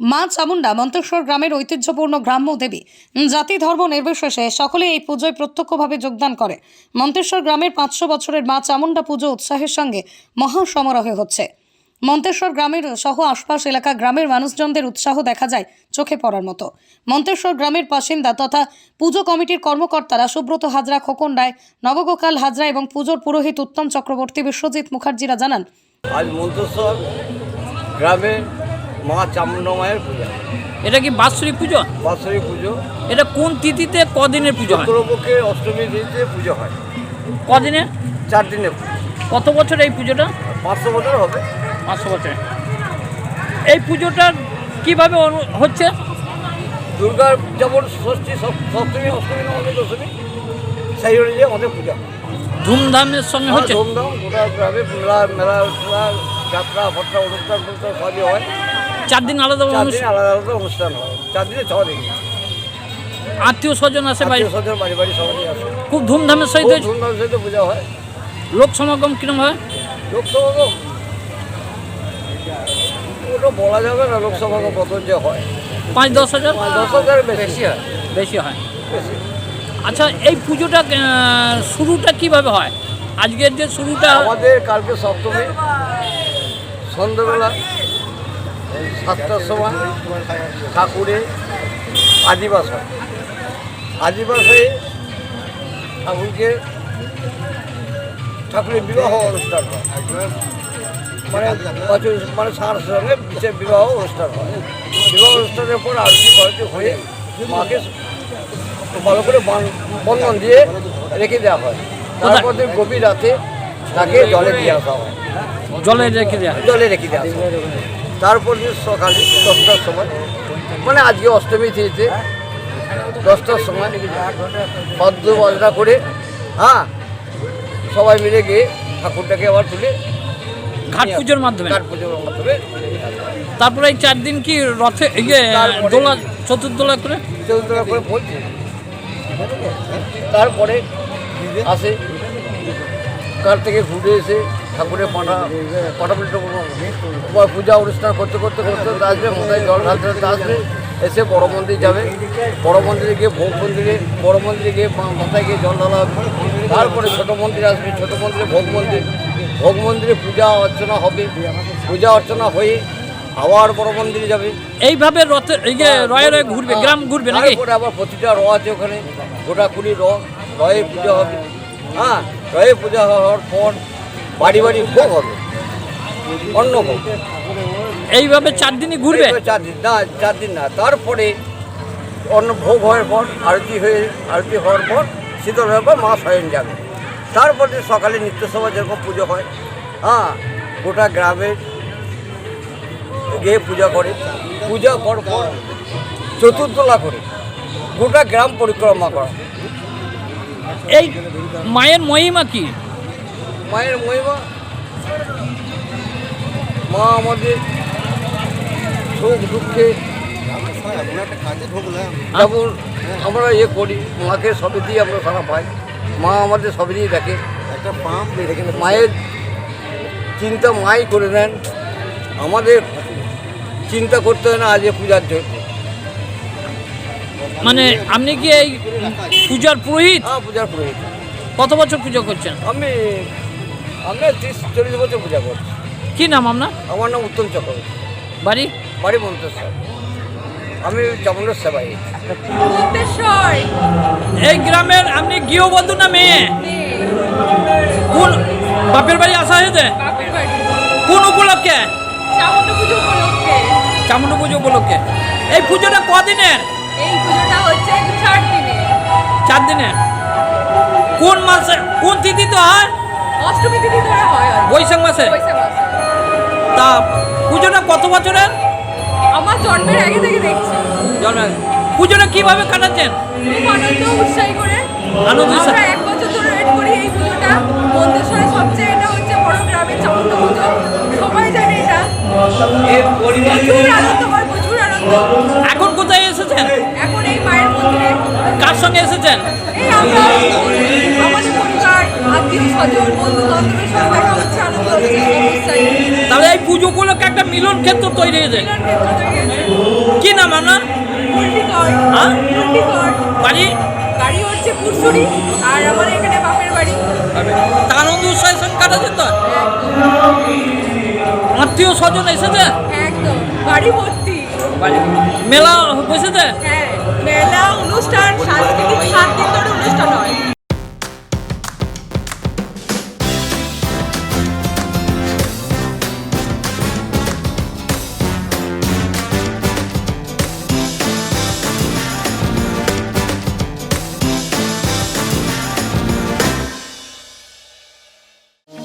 মা চামুন্ডা মন্তেশ্বর গ্রামের ঐতিহ্যপূর্ণ গ্রাম্য দেবী। জাতি ধর্ম নির্বিশেষে সকলে এই পুজোয় প্রত্যক্ষভাবে যোগদান করে। মন্তেশ্বর গ্রামের পাঁচশো বছরের মা চামুন্ডা পুজো উৎসাহের সঙ্গে মহা সমারোহে হচ্ছে। মন্তেশ্বর গ্রামের সহ আশপাশ এলাকা গ্রামের মানুষজনদের উৎসাহ দেখা যায় চোখে পড়ার মতো। মন্তেশ্বর গ্রামের বাসিন্দা তথা পুজো কমিটির কর্মকর্তারা সুব্রত হাজরা, খোকন রায়, নবগোপাল হাজরা এবং পুজোর পুরোহিত উত্তম চক্রবর্তী বিশ্বজিৎ মুখার্জিরা জানান, আজ মন্তেশ্বর মা চামুন্ডা মায়ের পূজা। এটা কি বাৎসরিক পুজো? বাৎসরিক পুজো। এটা কোন তিথিতে কদিনের পুজো হয়? শুক্রপক্ষে অষ্টমী তিথিতে পুজো হয়। কদিনের চার দিনে কত বছর এই পুজোটা? পাঁচশো বছর হবে। পাঁচশো বছর। এই পুজোটা কীভাবে হচ্ছে? দুর্গার যেমন ষষ্ঠী সপ্তমী অষ্টমী নবমী দশমী সেই অনুযায়ী আমাদের পূজা ধুমধামের সঙ্গে হচ্ছে? ধুমধাম গোটা গ্রামে মেলা মেলা যাত্রা ফাত্রা অনুষ্ঠান সবই হয়। চার দিন আলাদা চার দিন অনুষ্ঠান আলাদা আলাদা অনুষ্ঠান হয়। চার দিনে ছ দিন। আত্মীয় স্বজন আসে বাড়ি? আত্মীয় স্বজন বাড়ি বাড়ি সবাই আসে খুব ধুমধামের সহিত ধুমধামের পূজা হয়। লোক সমাগম কিরম হয়? লোকসভা ওটা বলা যাবে না লোকসভা কত যে হয়। পাঁচ দশ হাজার? পাঁচ দশ হাজার বেশি। হয়। বেশি হয়। বেশি। আচ্ছা এই পুজোটা আহ, শুরুটা কীভাবে হয়? আজকের যে শুরুটা আমাদের কালকে সপ্তমী সন্ধ্যাবেলা সাতটার সময় ঠাকুরে আদিবাস হয়। আদিবাস হয়ে ঠাকুরকে ঠাকুরের বিবাহ অনুষ্ঠান হয়। মানে মানে সার সঙ্গে বিশেষ বিবাহ অনুষ্ঠান হয়। বিবাহ অনুষ্ঠানের পর আরতি ফারতি হয়ে মাকে ভালো করে বান- বন্ধন দিয়ে রেখে দেওয়া হয়। তারপর গভীর রাতে তাকে জলে দিয়ে আসা হয়। জলে রেখে দেওয়া হয়। জলে রেখে দেওয়া হয়। তারপর দিন সকালে দশটার সময় মানে আজকে অষ্টমী তিথিতে দশটার সময় পদ্ম বজরা করে হ্যাঁ সবাই মিলে গিয়ে ঠাকুরটাকে আবার তুলে ঘাট পুজোর মাধ্যমে? কাঠ পুজোর মাধ্যমে তারপরে এই চার দিন কি রথে ইয়ে দোলা চতুর্দোলা করে? চতুর্দোলা করে বলছে। তারপরে আসে কার থেকে ঘুরে এসে ঠাকুরের পাঠা পাঠা পুজো অনুষ্ঠান করতে করতে করতে আসবে মাথায় জল ঢালতে ঢালতে আসবে এসে বড় মন্দির যাবে। বড় মন্দিরে গিয়ে ভোগ মন্দিরে বড় মন্দিরে গিয়ে মাথায় গিয়ে জল ঢালা হবে। তারপরে ছোট মন্দির আসবে ছোট মন্দিরে ভোগ মন্দির। ভোগ মন্দিরে পূজা অর্চনা হবে। পূজা অর্চনা হয়ে আবার বড় মন্দিরে যাবে। এইভাবে রথে রয়ে রয়ে ঘুরবে গ্রাম ঘুরবে নাকি? আবার প্রতিটা র আছে ওখানে। গোটা কুড়ি র রয়ে পূজা হবে। হ্যাঁ রয়ে পূজা হওয়ার পর বাড়ি বাড়ি ভোগ হবে অন্য ভোগ। এইভাবে চার দিনই ঘুরবে? চার দিন না চার দিন না তারপরে অন্য ভোগ হওয়ার পর আরতি হয়ে আরতি হওয়ার পর শীতল হওয়ার পর মা স্বয়ং যাবে। তারপরে সকালে নিত্যসভা যেরকম পুজো হয় হ্যাঁ গোটা গ্রামে গিয়ে পূজা করে। পূজা করার পর চতুর্দোলা করে গোটা গ্রাম পরিক্রমা করা। এই মায়ের মহিমা কি? মায়ের মহিমা। মা আমাদের সুখ দুঃখে যেমন আমরা ইয়ে করি মাকে সবে দিয়ে আমরা সারা পাই মা আমাদের সবে দিয়ে দেখে। একটা পাম্প মায়ের চিন্তা মাই করে নেন। আমাদের চিন্তা করতে হয় না আজ এ পূজার জন্য। মানে আপনি কি এই পূজার পুরোহিত? হ্যাঁ পূজার পুরোহিত। কত বছর পুজো করছেন? আমি আমরা তিরিশ চল্লিশ বছর পূজা করছি। কি নাম আপনার? আমার নাম উত্তম চক্রবর্তী। বাড়ি? বাড়ি মন্তেশ্বর আমি চামুন্ডার সেবাই এই গ্রামের আপনি গৃহবধূ না মেয়ে? কোন বাপের বাড়ি আসা হয়েছে? কোন উপলক্ষে? চামুন্ডা পুজো উপলক্ষে। চামুন্ডা পুজো উপলক্ষে। এই পুজোটা কদিনের? এই পুজোটা হচ্ছে চার দিনে চার কোন মাসে কোন তিথিতে হয়? অষ্টমী তিথি ধরে হয় আর কি। বৈশাখ মাসে? বৈশাখ মাসে। তা পুজোটা কত বছরের? আমার জন্মের আগে থেকে দেখছি। জন্মের পুজোটা কীভাবে কাটাচ্ছেন? খুব আনন্দ উৎসাহী করে। আনন্দ উৎসাহ- আমরা এক বছর ধরে ওয়েট করি এই পুজোটা। মন্তেশ্বরে সবচেয়ে এটা হচ্ছে বড় গ্রামের চামুন্ডা পুজো। সবাই জানে এটা। প্রচুর আনন্দ হয় প্রচুর আনন্দ। এখন কোথায় এসেছেন? এখন এই মায়ের মন্দিরে। কার সঙ্গে এসেছেন? এই আমরা। আত্মীয় স্বজন বন্ধু বান্ধবের সঙ্গে দেখা হচ্ছে আনন্দ হচ্ছে তাহলে এই পুজো উপলক্ষে একটা মিলন ক্ষেত্র তৈরি হয়েছে। তৈরি হয়েছে। কি নাম আপনার? হ্যাঁ? বাড়ি? বাড়ি হচ্ছে পুরসুরি আর আমার এখানে বাপের বাড়ি। আনন্দ উৎসাহের সঙ্গে কাটাচ্ছে তো? আত্মীয় স্বজন এসেছে? একদম। বাড়ি ভর্তি। মেলা বসেছে? হ্যাঁ মেলা অনুষ্ঠান সাংস্কৃতিক সাত দিন ধরে অনুষ্ঠান হয়।